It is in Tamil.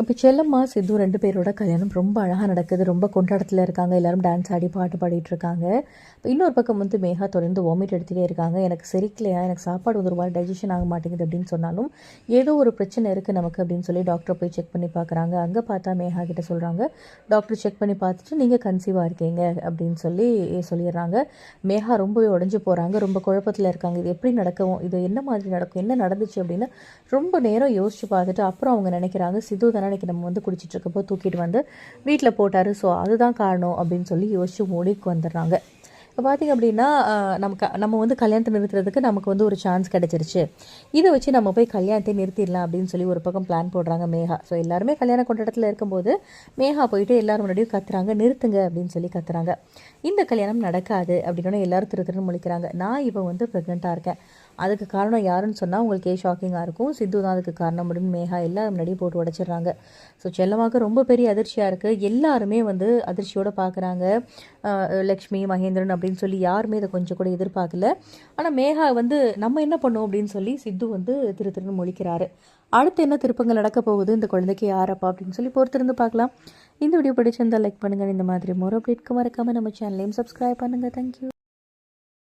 இப்போ செல்லம்மா சித்து ரெண்டு பேரோட கல்யாணம் ரொம்ப அழகாக நடக்குது. ரொம்ப கொண்டாடத்தில் இருக்காங்க. எல்லாரும் டான்ஸ் ஆடி பாட்டு பாடிட்டு இருக்காங்க. இப்போ இன்னொரு பக்கம் வந்து மேகா தொடர்ந்து வாமிட் எடுத்துகிட்டே இருக்காங்க. எனக்கு செரிக்கலையா? எனக்கு சாப்பாடு வந்து ஒரு டைஜஷன் ஆக மாட்டேங்குது அப்படின்னு சொன்னாலும் ஏதோ ஒரு பிரச்சனை இருக்குது நமக்கு அப்படின்னு சொல்லி டாக்டரை போய் செக் பண்ணி பார்க்குறாங்க அங்கே பார்த்தா மேகா கிட்ட சொல்கிறாங்க டாக்டர் செக் பண்ணி பார்த்துட்டு நீங்கள் கன்சீவாக இருக்கீங்க அப்படின்னு சொல்லி சொல்லிடுறாங்க. மேகா ரொம்பவே உடஞ்சி போகிறாங்க ரொம்ப குழப்பத்தில் இருக்காங்க. இது எப்படி நடக்கும்? இது என்ன மாதிரி நடக்கும்? என்ன நடந்துச்சு அப்படின்னு ரொம்ப நேரம் யோசிச்சு பார்த்துட்டு அப்புறம் அவங்க நினைக்கிறாங்க சித்து தானே அன்னைக்கு நம்ம வந்து குடிச்சிட்ருக்கப்போ தூக்கிட்டு வந்து வீட்டில் போட்டார். ஸோ அதுதான் காரணம் அப்படின்னு சொல்லி யோசிச்சு மூடிக்கு வந்துடுறாங்க. இப்போ பார்த்திங்க அப்படின்னா நமக்கு நம்ம வந்து கல்யாணத்தை நிறுத்துறதுக்கு நமக்கு வந்து ஒரு சான்ஸ் கிடச்சிருச்சு. இதை வச்சு நம்ம போய் கல்யாணத்தை நிறுத்திடலாம் அப்படின்னு சொல்லி ஒரு பக்கம் பிளான் போடுறாங்க மேகா. ஸோ எல்லாருமே கல்யாண கொண்டாட்டத்தில் இருக்கும்போது மேகா போயிட்டு எல்லாரும் முன்னாடியும் கத்துறாங்க நிறுத்துங்க அப்படின்னு சொல்லி கத்துறாங்க. இந்த கல்யாணம் நடக்காது அப்படின்னு எல்லாரும் திரு திருன்னு முழிக்கிறாங்க. நான் இப்போ வந்து ப்ரெக்னெண்ட்டாக இருக்கேன். அதுக்கு காரணம் யாருன்னு சொன்னால் உங்களுக்கே ஷாக்கிங்காக இருக்கும். சித்து தான் அதுக்கு காரணம் அப்படின்னு மேகா எல்லாம் முன்னாடியே போட்டு உடச்சிடுறாங்க. ஸோ செல்லமாக்கு ரொம்ப பெரிய அதிர்ச்சியாக இருக்குது எல்லாருமே வந்து அதிர்ச்சியோடு பார்க்குறாங்க லக்ஷ்மி மகேந்திரன் அப்படின்னு சொல்லி யாருமே இதை கொஞ்சம் கூட எதிர்பார்க்கல. ஆனால் மேகா வந்து நம்ம என்ன பண்ணுவோம் அப்படின்னு சொல்லி சித்து வந்து திரு திருன்னு முழிக்கிறாரு. அடுத்து என்ன திருப்பங்கள் நடக்க போகுது? இந்த குழந்தைக்கு யாரப்பா? அப்படின்னு சொல்லி பொறுத்திருந்து பார்க்கலாம். இந்த வீடியோ பிடிச்சிருந்தால் லைக் பண்ணுங்கள் இந்த மாதிரி மோர் அப்டேட்க்கு மறக்காமல் நம்ம சேனலையும் சப்ஸ்கிரைப் பண்ணுங்கள் தேங்க்யூ